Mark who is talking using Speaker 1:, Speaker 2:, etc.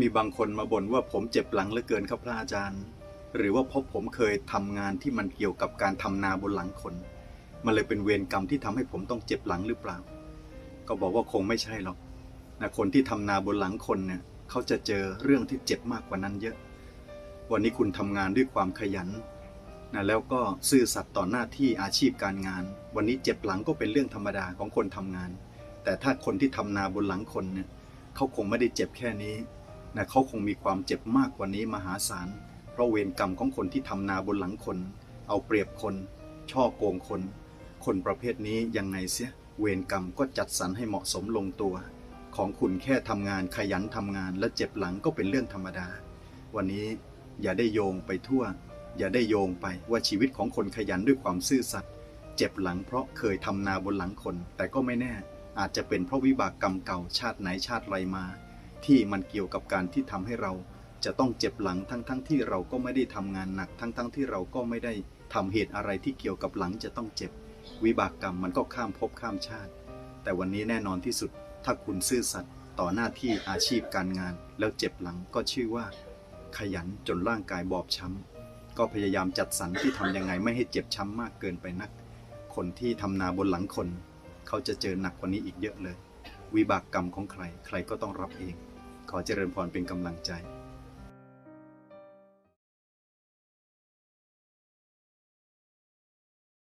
Speaker 1: มีบางคนมาบ่นว่าผมเจ็บหลังเหลือเกินครับพระอาจารย์ หรือว่าเพราะผมเคยทำงานที่มันเกี่ยวกับการทำนาบนหลังคน มันเลยเป็นเวรกรรมที่ทำให้ผมต้องเจ็บหลังหรือเปล่า ก็บอกว่าคงไม่ใช่หรอกนะคนที่ทำนาบนหลังคนเนี่ยเขาจะเจอเรื่องที่เจ็บมากกว่านั้นเยอะ วันนี้คุณทำงานด้วยความขยันนะแล้วก็ซื่อสัตย์ต่อหน้าที่อาชีพการงาน วันนี้เจ็บหลังก็เป็นเรื่องธรรมดาของคนทำงาน แต่ถ้าคนที่ทำนาบนหลังคนเนี่ยเขาคงไม่ได้เจ็บแค่นี้ นะเขาคงมีความเจ็บมากกว่านี้มหาศาล เพราะเวรกรรมของคนที่ทำนาบนหลังคน เอาเปรียบคน ช่อโกงคน คนประเภทนี้ยังไงเสีย เวรกรรมก็จัดสรรให้เหมาะสมลงตัว ของคุณแค่ทำงานขยันทำงานและเจ็บหลังก็เป็นเรื่องธรรมดา วันนี้อย่าได้โยงไปทั่ว อย่าได้โยงไปว่าชีวิตของคนขยันด้วยความซื่อสัตย์เจ็บหลังเพราะเคยทำนาบนหลังคน แต่ก็ไม่แน่ อาจจะเป็นเพราะวิบากกรรมเก่าชาติไหนชาติไรมา ที่มันเกี่ยวกับการที่ทำให้เราจะต้องเจ็บหลังทั้งๆทที่เราก็ไม่ได้ทำงานหนัก ทั้งๆทที่เราก็ไม่ได้ทำเหตุอะไรที่เกี่ยวกับหลังจะต้องเจ็บ วิบากกรรมมันก็ข้ามภพข้ามชาติ แต่วันนี้แน่นอนที่สุดถ้าคุณซื่อสัตย์ต่อหน้าที่อาชีพการงาน แล้วเจ็บหลังก็ชื่อว่า ขยันจนร่างกายบอบช้ำก็พยายามจัดสรรที่ทำยังไงไม่ให้เจ็บช้ำมากเกินไปนัก คนที่ทำนาบนหลังคน เขาจะเจอหนักกว่านี้อีกเยอะเลย วิบากกรรมของใครใครก็ต้องรับเอง ขอเจริญพรเป็นกำลังใจ